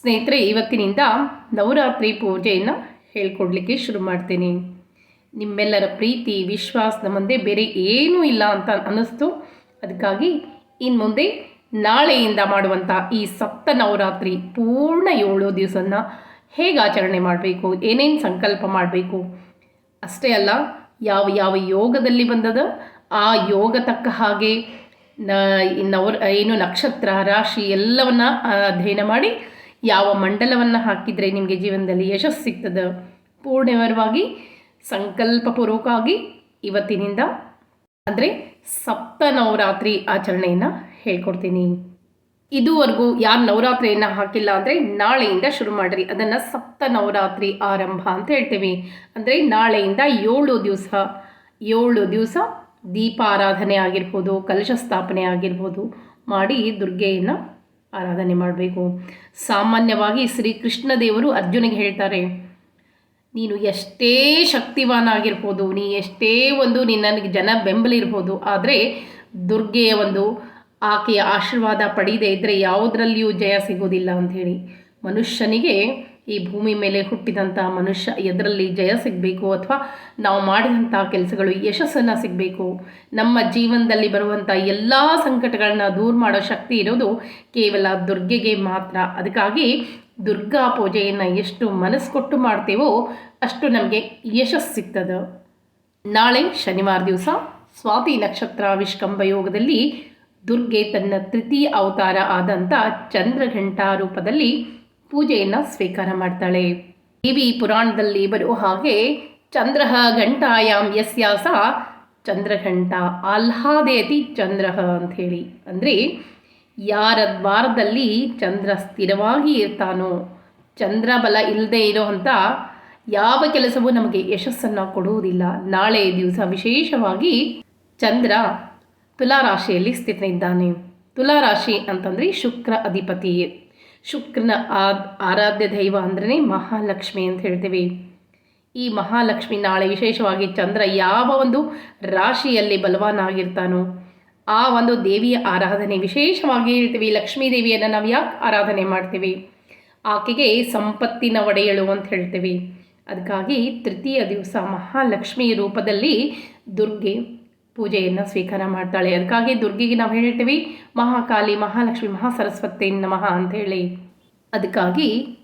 ಸ್ನೇಹಿತರೆ, ಇವತ್ತಿನಿಂದ ನವರಾತ್ರಿ ಪೂಜೆಯನ್ನು ಹೇಳ್ಕೊಡ್ಲಿಕ್ಕೆ ಶುರು ಮಾಡ್ತೀನಿ. ನಿಮ್ಮೆಲ್ಲರ ಪ್ರೀತಿ ವಿಶ್ವಾಸದ ಮುಂದೆ ಬೇರೆ ಏನೂ ಇಲ್ಲ ಅಂತ ಅನ್ನಿಸ್ತು. ಅದಕ್ಕಾಗಿ ಇನ್ನು ಮುಂದೆ ನಾಳೆಯಿಂದ ಮಾಡುವಂಥ ಈ ಸಪ್ತ ನವರಾತ್ರಿ ಪೂರ್ಣ ಏಳು ದಿವಸನ ಹೇಗೆ ಆಚರಣೆ ಮಾಡಬೇಕು, ಏನೇನು ಸಂಕಲ್ಪ ಮಾಡಬೇಕು? ಅಷ್ಟೇ ಅಲ್ಲ, ಯಾವ ಯಾವ ಯೋಗದಲ್ಲಿ ಬಂದದ, ಆ ಯೋಗ ತಕ್ಕ ಹಾಗೆ ನವರ ಏನು ನಕ್ಷತ್ರ, ರಾಶಿ ಎಲ್ಲವನ್ನ ಅಧ್ಯಯನ ಮಾಡಿ ಯಾವ ಮಂಡಲವನ್ನು ಹಾಕಿದರೆ ನಿಮಗೆ ಜೀವನದಲ್ಲಿ ಯಶಸ್ಸು ಸಿಗ್ತದೆ ಪೂರ್ಣವರವಾಗಿ ಸಂಕಲ್ಪಪೂರ್ವಕವಾಗಿ ಇವತ್ತಿನಿಂದ ಅಂದರೆ ಸಪ್ತ ನವರಾತ್ರಿ ಆಚರಣೆಯನ್ನು ಹೇಳ್ಕೊಡ್ತೀನಿ. ಇದುವರೆಗೂ ಯಾರು ನವರಾತ್ರಿಯನ್ನು ಹಾಕಿಲ್ಲ ಅಂದರೆ ನಾಳೆಯಿಂದ ಶುರು ಮಾಡಿರಿ. ಅದನ್ನು ಸಪ್ತ ನವರಾತ್ರಿ ಆರಂಭ ಅಂತ ಹೇಳ್ತೀವಿ. ಅಂದರೆ ನಾಳೆಯಿಂದ ಏಳು ದಿವಸ ಏಳು ದಿವಸ ದೀಪಾರಾಧನೆ ಆಗಿರ್ಬೋದು, ಕಲಶ ಸ್ಥಾಪನೆ ಆಗಿರ್ಬೋದು, ಮಾಡಿ ದುರ್ಗೆಯನ್ನು ಆರಾಧನೆ ಮಾಡಬೇಕು. ಸಾಮಾನ್ಯವಾಗಿ ಶ್ರೀ ಕೃಷ್ಣ ದೇವರು ಅರ್ಜುನಿಗೆ ಹೇಳ್ತಾರೆ, ನೀನು ಎಷ್ಟೇ ಶಕ್ತಿವಾನಾಗಿರ್ಬೋದು, ನೀ ಎಷ್ಟೇ ಒಂದು ನಿನ್ನ ಜನ ಬೆಂಬಲ ಇರ್ಬೋದು, ಆದರೆ ದುರ್ಗೆಯ ಒಂದು ಆಕೆಯ ಆಶೀರ್ವಾದ ಪಡೀದೇ ಇದ್ದರೆ ಯಾವುದರಲ್ಲಿಯೂ ಜಯ ಸಿಗೋದಿಲ್ಲ ಅಂಥೇಳಿ ಮನುಷ್ಯನಿಗೆ ಈ ಭೂಮಿ ಮೇಲೆ ಹುಟ್ಟಿದಂಥ ಮನುಷ್ಯ ಎದರಲ್ಲಿ ಜಯ ಸಿಗಬೇಕು ಅಥವಾ ನಾವು ಮಾಡಿದಂಥ ಕೆಲಸಗಳು ಯಶಸ್ಸನ್ನು ಸಿಗಬೇಕು. ನಮ್ಮ ಜೀವನದಲ್ಲಿ ಬರುವಂಥ ಎಲ್ಲ ಸಂಕಟಗಳನ್ನ ದೂರ ಮಾಡೋ ಶಕ್ತಿ ಇರೋದು ಕೇವಲ ದುರ್ಗೆಗೆ ಮಾತ್ರ. ಅದಕ್ಕಾಗಿ ದುರ್ಗಾ ಪೂಜೆಯನ್ನು ಎಷ್ಟು ಮನಸ್ಸು ಕೊಟ್ಟು ಮಾಡ್ತೇವೋ ಅಷ್ಟು ನಮಗೆ ಯಶಸ್ಸು ಸಿಗ್ತದೆ. ನಾಳೆ ಶನಿವಾರ ದಿವಸ ಸ್ವಾತಿ ನಕ್ಷತ್ರ ವಿಷ್ಕಂಭ ಯೋಗದಲ್ಲಿ ದುರ್ಗೆ ತನ್ನ ತೃತೀಯ ಅವತಾರ ಆದಂಥ ಚಂದ್ರಘಂಟಾ ರೂಪದಲ್ಲಿ ಪೂಜೆಯನ್ನು ಸ್ವೀಕಾರ ಮಾಡ್ತಾಳೆ. ದೇವಿ ಪುರಾಣದಲ್ಲಿ ಬರುವ ಹಾಗೆ ಚಂದ್ರ ಘಂಟಾಯಾಮ್ ಯಸ್ಯಾಸ ಚಂದ್ರಘಂಟ ಆಹ್ಲಾದೇತಿ ಚಂದ್ರ ಹೇಳಿ ಅಂದರೆ ಯಾರ ದ್ವಾರದಲ್ಲಿ ಚಂದ್ರ ಸ್ಥಿರವಾಗಿ ಇರ್ತಾನೋ ಚಂದ್ರ ಬಲ ಇಲ್ಲದೆ ಇರೋವಂಥ ಯಾವ ಕೆಲಸವೂ ನಮಗೆ ಯಶಸ್ಸನ್ನು ಕೊಡುವುದಿಲ್ಲ. ನಾಳೆ ದಿವಸ ವಿಶೇಷವಾಗಿ ಚಂದ್ರ ತುಲಾರಾಶಿಯಲ್ಲಿ ಸ್ಥಿತನಿದ್ದಾನೆ. ತುಲಾರಾಶಿ ಅಂತಂದರೆ ಶುಕ್ರ ಅಧಿಪತಿ. ಶುಕ್ರನ ಆರಾಧ್ಯ ದೈವ ಅಂದ್ರೆ ಮಹಾಲಕ್ಷ್ಮಿ ಅಂತ ಹೇಳ್ತೀವಿ. ಈ ಮಹಾಲಕ್ಷ್ಮಿ ನಾಳೆ ವಿಶೇಷವಾಗಿ ಚಂದ್ರ ಯಾವ ಒಂದು ರಾಶಿಯಲ್ಲಿ ಬಲವಾನಾಗಿರ್ತಾನೋ, ಆ ಒಂದು ದೇವಿಯ ಆರಾಧನೆ ವಿಶೇಷವಾಗಿ ಹೇಳ್ತೀವಿ. ಲಕ್ಷ್ಮೀ ದೇವಿಯನ್ನು ನಾವು ಯಾಕೆ ಆರಾಧನೆ ಮಾಡ್ತೀವಿ? ಆಕೆಗೆ ಸಂಪತ್ತಿನ ಒಡೆಯಳು ಅಂತ ಹೇಳ್ತೀವಿ. ಅದಕ್ಕಾಗಿ ತೃತೀಯ ದಿವಸ ಮಹಾಲಕ್ಷ್ಮಿ ರೂಪದಲ್ಲಿ ದುರ್ಗೆ ಪೂಜೆಯನ್ನು ಸ್ವೀಕಾರ ಮಾಡ್ತಾಳೆ. ಅದಕ್ಕಾಗಿ ದುರ್ಗಿಗೆ ನಾವು ಹೇಳ್ತೀವಿ, ಮಹಾಕಾಲಿ ಮಹಾಲಕ್ಷ್ಮಿ ಮಹಾಸರಸ್ವತಿ ನಮಃ ಅಂಥೇಳಿ ಅದಕ್ಕಾಗಿ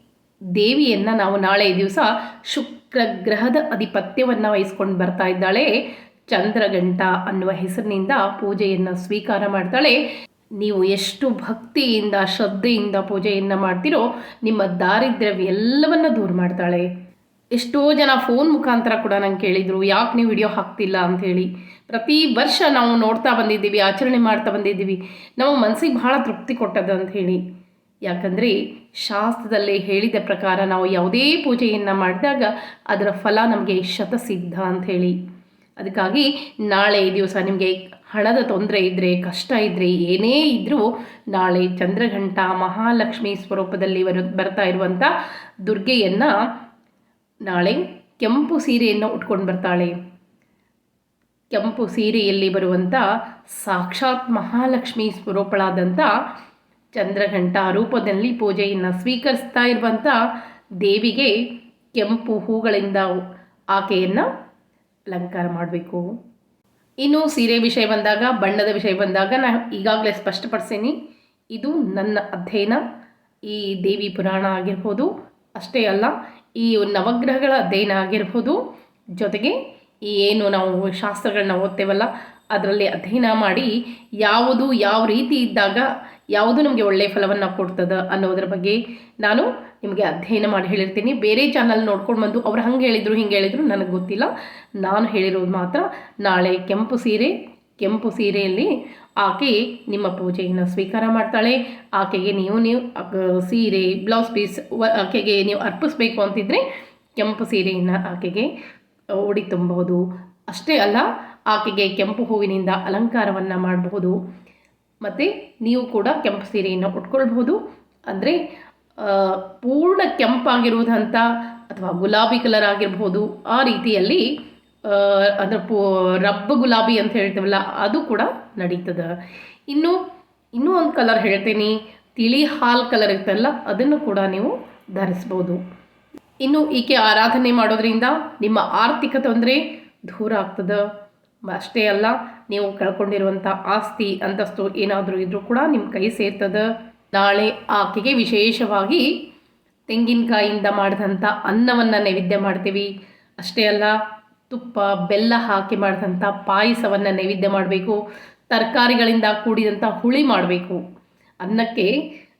ದೇವಿಯನ್ನು ನಾವು ನಾಳೆ ದಿವಸ ಶುಕ್ರ ಗ್ರಹದ ಅಧಿಪತ್ಯವನ್ನು ವಹಿಸ್ಕೊಂಡು ಬರ್ತಾ ಇದ್ದಾಳೆ. ಚಂದ್ರಗಂಟ ಅನ್ನುವ ಹೆಸರಿನಿಂದ ಪೂಜೆಯನ್ನು ಸ್ವೀಕಾರ ಮಾಡ್ತಾಳೆ. ನೀವು ಎಷ್ಟು ಭಕ್ತಿಯಿಂದ, ಶ್ರದ್ಧೆಯಿಂದ ಪೂಜೆಯನ್ನು ಮಾಡ್ತೀರೋ, ನಿಮ್ಮ ದಾರಿದ್ರ್ಯ ಎಲ್ಲವನ್ನ ದೂರ ಮಾಡ್ತಾಳೆ. ಎಷ್ಟೋ ಜನ ಫೋನ್ ಮುಖಾಂತರ ಕೂಡ ನಂಗೆ ಕೇಳಿದರು, ಯಾಕೆ ನೀವು ವಿಡಿಯೋ ಹಾಕ್ತಿಲ್ಲ? ಅಂಥೇಳಿ ಪ್ರತಿ ವರ್ಷ ನಾವು ನೋಡ್ತಾ ಬಂದಿದ್ದೀವಿ, ಆಚರಣೆ ಮಾಡ್ತಾ ಬಂದಿದ್ದೀವಿ. ನಮ್ಮ ಮನಸ್ಸಿಗೆ ಭಾಳ ತೃಪ್ತಿ ಕೊಟ್ಟದ್ದು ಅಂತ ಹೇಳಿ. ಯಾಕಂದರೆ ಶಾಸ್ತ್ರದಲ್ಲಿ ಹೇಳಿದ ಪ್ರಕಾರ ನಾವು ಯಾವುದೇ ಪೂಜೆಯನ್ನು ಮಾಡಿದಾಗ ಅದರ ಫಲ ನಮಗೆ ಶತಸಿದ್ಧ ಅಂಥೇಳಿ ಅದಕ್ಕಾಗಿ ನಾಳೆ ದಿವಸ ನಿಮಗೆ ಹಣದ ತೊಂದರೆ ಇದ್ದರೆ ಕಷ್ಟ ಇದ್ದರೆ ಏನೇ ಇದ್ದರೂ ನಾಳೆ ಚಂದ್ರಘಂಟ ಮಹಾಲಕ್ಷ್ಮಿ ಸ್ವರೂಪದಲ್ಲಿ ಬರು, ಬರ್ತಾ ಇರುವಂಥ ದುರ್ಗೆಯನ್ನು ನಾಳೆ ಕೆಂಪು ಸೀರೆಯನ್ನು ಉಟ್ಕೊಂಡು ಬರ್ತಾಳೆ. ಕೆಂಪು ಸೀರೆಯಲ್ಲಿ ಬರುವಂಥ ಸಾಕ್ಷಾತ್ ಮಹಾಲಕ್ಷ್ಮಿ ಸ್ವರೂಪಳಾದಂಥ ಚಂದ್ರಘಂಟ ರೂಪದಲ್ಲಿ ಪೂಜೆಯನ್ನು ಸ್ವೀಕರಿಸ್ತಾ ಇರುವಂಥ ದೇವಿಗೆ ಕೆಂಪು ಹೂಗಳಿಂದ ಆಕೆಯನ್ನು ಅಲಂಕಾರ ಮಾಡಬೇಕು. ಇನ್ನು ಸೀರೆ ವಿಷಯ ಬಂದಾಗ, ಬಣ್ಣದ ವಿಷಯ ಬಂದಾಗ ನಾನು ಈಗಾಗಲೇ ಸ್ಪಷ್ಟಪಡಿಸೀನಿ. ಇದು ನನ್ನ ಅಧ್ಯಯನ. ಈ ದೇವಿ ಪುರಾಣ ಆಗಿರ್ಬೋದು, ಅಷ್ಟೇ ಅಲ್ಲ, ಈ ನವಗ್ರಹಗಳ ಅಧ್ಯಯನ ಆಗಿರ್ಬೋದು, ಜೊತೆಗೆ ಈ ಏನು ನಾವು ಶಾಸ್ತ್ರಗಳನ್ನ ಓದ್ತೇವಲ್ಲ, ಅದರಲ್ಲಿ ಅಧ್ಯಯನ ಮಾಡಿ ಯಾವುದು ಯಾವ ರೀತಿ ಇದ್ದಾಗ ಯಾವುದು ನಮಗೆ ಒಳ್ಳೆಯ ಫಲವನ್ನು ಕೊಡ್ತದೆ ಅನ್ನೋದ್ರ ಬಗ್ಗೆ ನಾನು ನಿಮಗೆ ಅಧ್ಯಯನ ಮಾಡಿ ಹೇಳಿರ್ತೀನಿ. ಬೇರೆ ಚಾನಲ್ ನೋಡ್ಕೊಂಡು ಬಂದು ಅವ್ರು ಹಂಗೆ ಹೇಳಿದರು, ಹಿಂಗೆ ಹೇಳಿದರು ನನಗೆ ಗೊತ್ತಿಲ್ಲ. ನಾನು ಹೇಳಿರೋದು ಮಾತ್ರ ನಾಳೆ ಕೆಂಪು ಸೀರೆ, ಕೆಂಪು ಸೀರೆಯಲ್ಲಿ ಆಕೆ ನಿಮ್ಮ ಪೂಜೆಯನ್ನು ಸ್ವೀಕಾರ ಮಾಡ್ತಾಳೆ. ಆಕೆಗೆ ನೀವು ನೀವು ಸೀರೆ, ಬ್ಲೌಸ್ ಪೀಸ್ ಆಕೆಗೆ ನೀವು ಅರ್ಪಿಸ್ಬೇಕು ಅಂತಿದ್ರೆ ಕೆಂಪು ಸೀರೆಯನ್ನು ಆಕೆಗೆ ಉಡಿ ತುಂಬಬಹುದು ಅಷ್ಟೇ ಅಲ್ಲ, ಆಕೆಗೆ ಕೆಂಪು ಹೂವಿನಿಂದ ಅಲಂಕಾರವನ್ನು ಮಾಡಬಹುದು. ಮತ್ತು ನೀವು ಕೂಡ ಕೆಂಪು ಸೀರೆಯನ್ನು ಉಟ್ಕೊಳ್ಬಹುದು. ಅಂದರೆ ಪೂರ್ಣ ಕೆಂಪಾಗಿರುವುದಂಥ ಅಥವಾ ಗುಲಾಬಿ ಕಲರ್ ಆಗಿರಬಹುದು. ಆ ರೀತಿಯಲ್ಲಿ ಅದರ ಪೂ, ರಬ್ಬ ಗುಲಾಬಿ ಅಂತ ಹೇಳ್ತೀವಲ್ಲ, ಅದು ಕೂಡ ನಡೀತದೆ. ಇನ್ನು, ಇನ್ನೂ ಒಂದು ಕಲರ್ ಹೇಳ್ತೀನಿ. ತಿಳಿ ಹಾಲ್ ಕಲರ್ ಇರ್ತಲ್ಲ ಅದನ್ನು ಕೂಡ ನೀವು ಧರಿಸ್ಬೋದು ಇನ್ನು ಈಕೆ ಆರಾಧನೆ ಮಾಡೋದ್ರಿಂದ ನಿಮ್ಮ ಆರ್ಥಿಕ ತೊಂದರೆ ದೂರ ಆಗ್ತದೆ. ಅಷ್ಟೇ ಅಲ್ಲ, ನೀವು ಕಳ್ಕೊಂಡಿರುವಂಥ ಆಸ್ತಿ, ಅಂತಸ್ತು ಏನಾದರೂ ಇದ್ರೂ ಕೂಡ ನಿಮ್ಮ ಕೈ ಸೇರ್ತದೆ. ನಾಳೆ ಆಕೆಗೆ ವಿಶೇಷವಾಗಿ ತೆಂಗಿನಕಾಯಿಯಿಂದ ಮಾಡಿದಂಥ ಅನ್ನವನ್ನು ನೈವೇದ್ಯ ಮಾಡ್ತೀವಿ. ಅಷ್ಟೇ ಅಲ್ಲ, ತುಪ್ಪ, ಬೆಲ್ಲ ಹಾಕಿ ಮಾಡಿದಂಥ ಪಾಯಸವನ್ನು ನೈವೇದ್ಯ ಮಾಡಬೇಕು. ತರಕಾರಿಗಳಿಂದ ಕೂಡಿದಂಥ ಹುಳಿ ಮಾಡಬೇಕು. ಅನ್ನಕ್ಕೆ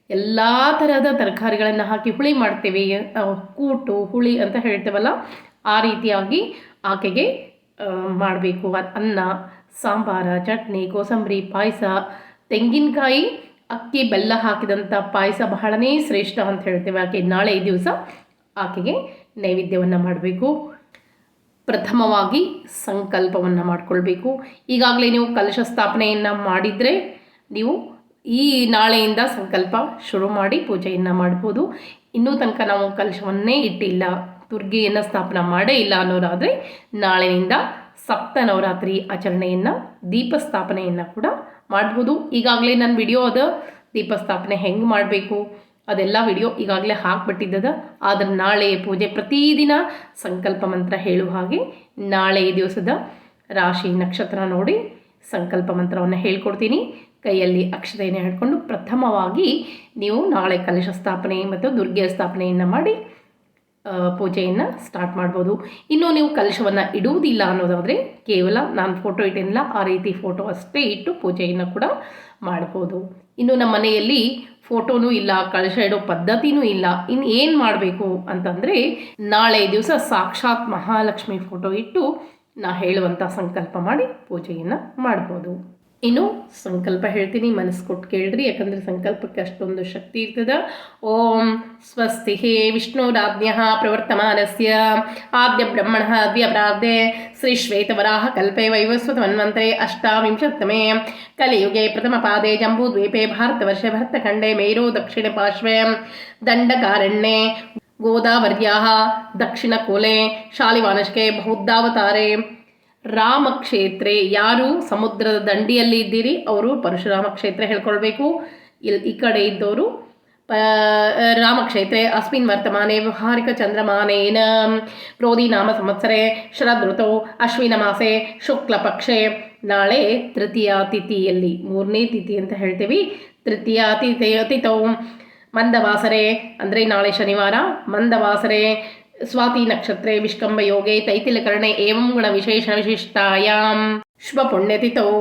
ಎಲ್ಲ ಥರದ ತರಕಾರಿಗಳನ್ನು ಹಾಕಿ ಹುಳಿ ಮಾಡ್ತೇವೆ. ಕೂಟು, ಹುಳಿ ಅಂತ ಹೇಳ್ತೇವಲ್ಲ ಆ ರೀತಿಯಾಗಿ ಆಕೆಗೆ ಮಾಡಬೇಕು. ಅನ್ನ, ಸಾಂಬಾರ, ಚಟ್ನಿ, ಕೋಸಂಬರಿ, ಪಾಯಸ, ತೆಂಗಿನಕಾಯಿ, ಅಕ್ಕಿ, ಬೆಲ್ಲ ಹಾಕಿದಂಥ ಪಾಯಸ ಬಹಳನೇ ಶ್ರೇಷ್ಠ ಅಂತ ಹೇಳ್ತೇವೆ ಆಕೆ. ನಾಳೆ ದಿವಸ ಆಕೆಗೆ ನೈವೇದ್ಯವನ್ನು ಮಾಡಬೇಕು. ಪ್ರಥಮವಾಗಿ ಸಂಕಲ್ಪವನ್ನು ಮಾಡಿಕೊಳ್ಬೇಕು. ಈಗಾಗಲೇ ನೀವು ಕಲಶ ಸ್ಥಾಪನೆಯನ್ನು ಮಾಡಿದರೆ ನೀವು ಈ ನಾಳೆಯಿಂದ ಸಂಕಲ್ಪ ಶುರು ಮಾಡಿ ಪೂಜೆಯನ್ನು ಮಾಡ್ಬೋದು. ಇನ್ನೂ ತನಕ ನಾವು ಕಲಶವನ್ನೇ ಇಟ್ಟಿಲ್ಲ, ದುರ್ಗೆಯನ್ನು ಸ್ಥಾಪನೆ ಮಾಡೇ ಇಲ್ಲ ಅನ್ನೋರಾದರೆ ನಾಳೆಯಿಂದ ಸಪ್ತ ನವರಾತ್ರಿ ಆಚರಣೆಯನ್ನು ದೀಪ ಸ್ಥಾಪನೆಯನ್ನು ಕೂಡ ಮಾಡ್ಬೋದು. ಈಗಾಗಲೇ ನನ್ನ ವಿಡಿಯೋ ಅದ ದೀಪ ಸ್ಥಾಪನೆ ಹೆಂಗೆ ಮಾಡಬೇಕು, ಅದೆಲ್ಲ ವಿಡಿಯೋ ಈಗಾಗಲೇ ಹಾಕ್ಬಿಟ್ಟಿದ್ದದ. ಆದರೆ ನಾಳೆ ಪೂಜೆ ಪ್ರತಿದಿನ ಸಂಕಲ್ಪ ಮಂತ್ರ ಹೇಳುವ ಹಾಗೆ ನಾಳೆ ದಿವಸದ ರಾಶಿ ನಕ್ಷತ್ರ ನೋಡಿ ಸಂಕಲ್ಪ ಮಂತ್ರವನ್ನು ಹೇಳ್ಕೊಡ್ತೀನಿ. ಕೈಯಲ್ಲಿ ಅಕ್ಷತೆಯನ್ನು ಹಿಡ್ಕೊಂಡು ಪ್ರಥಮವಾಗಿ ನೀವು ನಾಳೆ ಕಲಶ ಸ್ಥಾಪನೆ ಮತ್ತು ದುರ್ಗೆಯ ಸ್ಥಾಪನೆಯನ್ನು ಮಾಡಿ ಪೂಜೆಯನ್ನು ಸ್ಟಾರ್ಟ್ ಮಾಡ್ಬೋದು. ಇನ್ನು ನೀವು ಕಲಶವನ್ನು ಇಡುವುದಿಲ್ಲ ಅನ್ನೋದಾದರೆ ಕೇವಲ ನಾನು ಫೋಟೋ ಇಟ್ಟಿಲ್ಲ ಆ ರೀತಿ ಫೋಟೋ ಅಷ್ಟೇ ಇಟ್ಟು ಪೂಜೆಯನ್ನು ಕೂಡ ಮಾಡ್ಬೋದು. ಇನ್ನು ನಮ್ಮ ಮನೆಯಲ್ಲಿ ಫೋಟೋನೂ ಇಲ್ಲ ಕಳಶ ಇಡೋ ಪದ್ಧತಿನೂ ಇಲ್ಲ. ಇನ್ನು ಏನು ಮಾಡಬೇಕು ಅಂತಂದರೆ ನಾಳೆ ದಿವಸ ಸಾಕ್ಷಾತ್ ಮಹಾಲಕ್ಷ್ಮಿ ಫೋಟೋ ಇಟ್ಟು ನಾ ಹೇಳುವಂಥ ಸಂಕಲ್ಪ ಮಾಡಿ ಪೂಜೆಯನ್ನು ಮಾಡ್ಬೋದು. ಇನ್ನು ಸಂಕಲ್ಪ ಹೇಳ್ತೀನಿ ಮನಸ್ಸು ಕೊಟ್ಟು ಕೇಳ್ರಿ ಯಾಕಂದರೆ ಸಂಕಲ್ಪಕ್ಕೆ ಅಷ್ಟೊಂದು ಶಕ್ತಿ ಇರ್ತದೆ ಓಂ ಸ್ವಸ್ತಿ ಹೇ ವಿಷ್ಣುರಾಜ್ಞ ಪ್ರವರ್ತಮಾನಸ್ಯ ಆದ್ಯ ಬ್ರಹ್ಮಣ ಅದ್ಯಪ್ರಾರ್ಧೆ ಶ್ರೀ ಶ್ವೇತವರಾಹ ಕಲ್ಪೆ ವೈವಸ್ವತಮನ್ವಂತರೆ ಅಷ್ಟಾವಿಂಶತ್ತಮೇ ಕಲಿಯುಗೆ ಪ್ರಥಮಪಾದೆ ಜಂಬೂದ್ವೀಪೆ ಭಾರತವರ್ಷೆ ಭರತಖಂಡೆ ಮೇರು ದಕ್ಷಿಣ ಪಾರ್ಶ್ವೆ ದಂಡಕಾರಣ್ಯೆ ಗೋದಾವರ್ಯಾः ದಕ್ಷಿಣಕೋಲೆ ಶಾಲಿವಾನಶಕೆ ಬೌದ್ಧಾವತಾರೆ ರಾಮಕ್ಷೇತ್ರೆ. ಯಾರು ಸಮುದ್ರದ ದಂಡಿಯಲ್ಲಿ ಇದ್ದೀರಿ, ಅವರು ಪರಶುರಾಮ ಕ್ಷೇತ್ರ ಹೇಳ್ಕೊಳ್ಬೇಕು. ಇಲ್ಲಿ ಈ ಕಡೆ ಇದ್ದವರು ಪ ರಾಮಕ್ಷೇತ್ರೆ, ಅಸ್ಮಿನ್ ವರ್ತಮಾನೆ, ವ್ಯವಹಾರಿಕ ಚಂದ್ರಮಾನೇನ ಪ್ರೋದಿ ನಾಮ ಸಂವತ್ಸರೆ ಶರದೃತೌ ಅಶ್ವಿನ ಮಾಸೆ, ಶುಕ್ಲ ಪಕ್ಷೆ. ನಾಳೆ ತೃತೀಯ ತಿಥಿಯಲ್ಲಿ, ಮೂರನೇ ತಿಥಿ ಅಂತ ಹೇಳ್ತೀವಿ. ತೃತೀಯ ತಿಥಿ, ತಿಥೌ ಮಂದವಾಸರೆ. ಅಂದರೆ ನಾಳೆ ಶನಿವಾರ, ಮಂದವಾಸರೆ. स्वाति नक्षत्रे स्वातिनक्षत्रे विष्कम्भयोगे तैतिलकरणे एवं गुणविशेषविशिष्टायां शुभपुण्यतिथौ।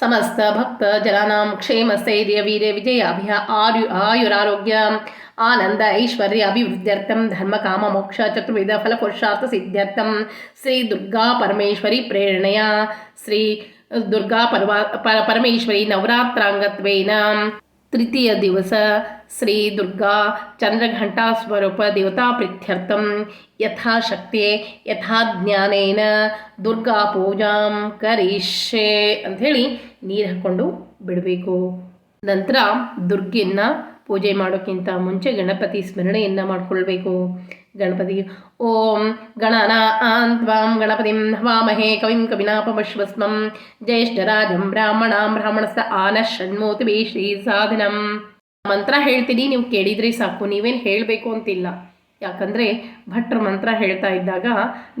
समस्तभक्तजनानां क्षेमस्थैर्यवीरे विजयाभिः आयु आयुरारोग्य आनन्द ऐश्वर्य अभिवृद्ध्यर्थं धर्मकाममोक्ष चतुर्विधफलपुरुषार्थसिद्ध्यर्थं श्रीदुर्गापरमेश्वरी प्रेरणया श्री दुर्गापर्वा परमेश्वरी तृतीय दिवस ಶ್ರೀ ದುರ್ಗಾ ಚಂದ್ರಘಂಟಾ ಸ್ವರೂಪ ದೇವತಾ ಪ್ರೀತ್ಯರ್ಥಂ ಯಥಾಶಕ್ತಿ ಯಥಾ ಜ್ಞಾನೇನ ದುರ್ಗಾ ಪೂಜಾಂ ಕರಿಷ್ಯೆ ಅಂಥೇಳಿ ನೀರು ಹಾಕ್ಕೊಂಡು ಬಿಡಬೇಕು. ನಂತರ ದುರ್ಗೆಯನ್ನ ಪೂಜೆ ಮಾಡೋಕ್ಕಿಂತ ಮುಂಚೆ ಗಣಪತಿ ಸ್ಮರಣೆಯನ್ನು ಮಾಡಿಕೊಳ್ಬೇಕು. ಗಣಪತಿ, ಓಂ ಗಣನ ತ್ವಾಂ ಗಣಪತಿಂ ಹವಾಮಹೇ ಕವಿಂ ಕವಿನಾಪಮಶ್ವಸ್ಮಂ, ಜ್ಯೇಷ್ಠರಾಜಂ ಬ್ರಾಹ್ಮಣಾಂ ಬ್ರಾಹ್ಮಣಸ್ಥ ಆನ ಷಣ್ಮೂರ್ತಿ ಶ್ರೀ ಸಾಧನಂ. ಮಂತ್ರ ಹೇಳ್ತೀನಿ, ನೀವು ಕೇಳಿದ್ರೆ ಸಾಕು, ನೀವೇನು ಹೇಳಬೇಕು ಅಂತಿಲ್ಲ. ಯಾಕಂದರೆ ಭಟ್ರ ಮಂತ್ರ ಹೇಳ್ತಾ ಇದ್ದಾಗ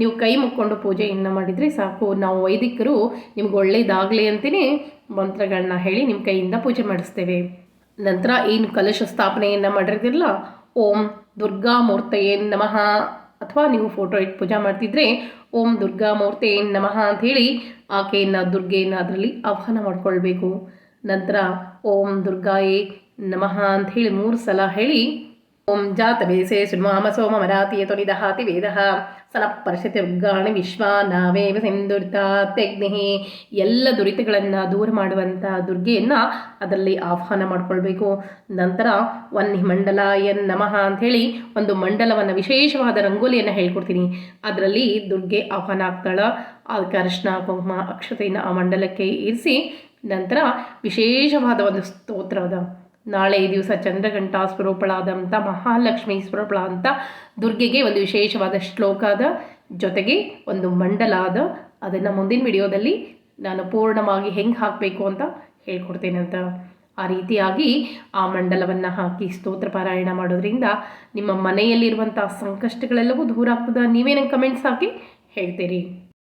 ನೀವು ಕೈ ಮುಕ್ಕೊಂಡು ಪೂಜೆಯನ್ನು ಮಾಡಿದರೆ ಸಾಕು. ನಾವು ವೈದಿಕರು ನಿಮ್ಗೆ ಒಳ್ಳೆಯದಾಗಲಿ ಅಂತಲೇ ಮಂತ್ರಗಳನ್ನ ಹೇಳಿ ನಿಮ್ಮ ಕೈಯಿಂದ ಪೂಜೆ ಮಾಡಿಸ್ತೇವೆ. ನಂತರ ಏನು ಕಲಶ ಸ್ಥಾಪನೆಯನ್ನು ಮಾಡಿರ್ತಿರಲ್ಲ, ಓಂ ದುರ್ಗಾ ಮೂರ್ತೆಯೇ ನಮಃ. ಅಥವಾ ನೀವು ಫೋಟೋ ಇಟ್ಟು ಪೂಜೆ ಮಾಡ್ತಿದ್ರೆ, ಓಂ ದುರ್ಗಾ ಮೂರ್ತೆಯೇ ನಮಃ ಅಂಥೇಳಿ ಆಕೆಯನ್ನು, ದುರ್ಗೆಯನ್ನು ಅದರಲ್ಲಿ ಆಹ್ವಾನ ಮಾಡಿಕೊಳ್ಬೇಕು. ನಂತರ ಓಂ ದುರ್ಗಾಯೇ ನಮಃ ಅಂತ ಹೇಳಿ ಮೂರು ಸಲ ಹೇಳಿ, ಓಂ ಜಾತ ಬೇಸೇ ಸುನ್ವಾಮ ಸೋಮ ಮರಾತಿಯ ತೊನಿದಹಾತಿ ವೇದ ಸಲ ಪರಿಷತಿ ಉರ್ಗಾಣಿ ವಿಶ್ವ ನಾವೇವ ಸಿಂಧುರಿತಾತ್ಯಗ್ನಿ. ಎಲ್ಲ ದುರಿತಗಳನ್ನು ದೂರ ಮಾಡುವಂಥ ದುರ್ಗೆಯನ್ನು ಅದರಲ್ಲಿ ಆಹ್ವಾನ ಮಾಡಿಕೊಳ್ಬೇಕು. ನಂತರ ವನ್ನಿ ಮಂಡಲ ಎನ್ ನಮಃ ಅಂಥೇಳಿ ಒಂದು ಮಂಡಲವನ್ನು ವಿಶೇಷವಾದ ರಂಗೋಲಿಯನ್ನು ಹೇಳ್ಕೊಡ್ತೀನಿ. ಅದರಲ್ಲಿ ದುರ್ಗೆ ಆಹ್ವಾನ ಆಗ್ತಾಳ. ಅದಕ್ಕೆ ಅರಿಶಿನ ಕುಂಕುಮ, ಅಕ್ಷತೆಯನ್ನು ಆ ಮಂಡಲಕ್ಕೆ ಇರಿಸಿ, ನಂತರ ವಿಶೇಷವಾದ ಒಂದು ಸ್ತೋತ್ರ ಅದ. ನಾಳೆ ಈ ದಿವಸ ಚಂದ್ರಘಂಟಾ ಸ್ವರೂಪಳಾದಂಥ ಮಹಾಲಕ್ಷ್ಮಿ ಸ್ವರೂಪಳ ಅಂತ ದುರ್ಗೆಗೆ ಒಂದು ವಿಶೇಷವಾದ ಶ್ಲೋಕದ ಜೊತೆಗೆ ಒಂದು ಮಂಡಲ ಆದ ಅದನ್ನು ಮುಂದಿನ ವಿಡಿಯೋದಲ್ಲಿ ನಾನು ಪೂರ್ಣವಾಗಿ ಹೆಂಗೆ ಹಾಕಬೇಕು ಅಂತ ಹೇಳ್ಕೊಡ್ತೇನೆ ಅಂತ ಆ ರೀತಿಯಾಗಿ ಆ ಮಂಡಲವನ್ನು ಹಾಕಿ ಸ್ತೋತ್ರ ಪಾರಾಯಣ ಮಾಡೋದ್ರಿಂದ ನಿಮ್ಮ ಮನೆಯಲ್ಲಿರುವಂಥ ಸಂಕಷ್ಟಗಳೆಲ್ಲವೂ ದೂರ ಆಗ್ತದೆ? ನೀವೇನು ಕಮೆಂಟ್ಸ್ ಹಾಕಿ ಹೇಳ್ತೀರಿ.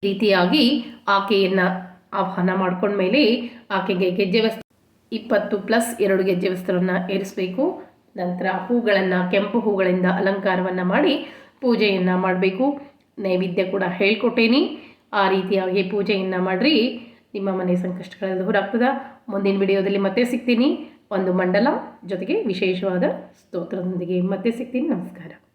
ರೀತಿಯಾಗಿ ಆಕೆಯನ್ನು ಆಹ್ವಾನ ಮಾಡ್ಕೊಂಡ್ಮೇಲೆ ಆಕೆಗೆ ಗೆಜ್ಜೆ ವಸ್ತ್ರ ಇಪ್ಪತ್ತು ಪ್ಲಸ್ ಎರಡು ಗೆಜ್ಜೆ ವಸ್ತ್ರವನ್ನು ಏರಿಸಬೇಕು. ನಂತರ ಹೂಗಳನ್ನು, ಕೆಂಪು ಹೂಗಳಿಂದ ಅಲಂಕಾರವನ್ನು ಮಾಡಿ ಪೂಜೆಯನ್ನು ಮಾಡಬೇಕು. ನೈವೇದ್ಯ ಕೂಡ ಹೇಳ್ಕೊಟ್ಟೇನಿ. ಆ ರೀತಿಯಾಗಿ ಪೂಜೆಯನ್ನು ಮಾಡಿರಿ. ನಿಮ್ಮ ಮನೆ ಸಂಕಷ್ಟಗಳೆಲ್ಲ ದೂರ ಆಗ್ತದೆ ಮುಂದಿನ ವಿಡಿಯೋದಲ್ಲಿ ಮತ್ತೆ ಸಿಗ್ತೀನಿ. ಒಂದು ಮಂಡಲ ಜೊತೆಗೆ ವಿಶೇಷವಾದ ಸ್ತೋತ್ರದೊಂದಿಗೆ ಮತ್ತೆ ಸಿಗ್ತೀನಿ. ನಮಸ್ಕಾರ.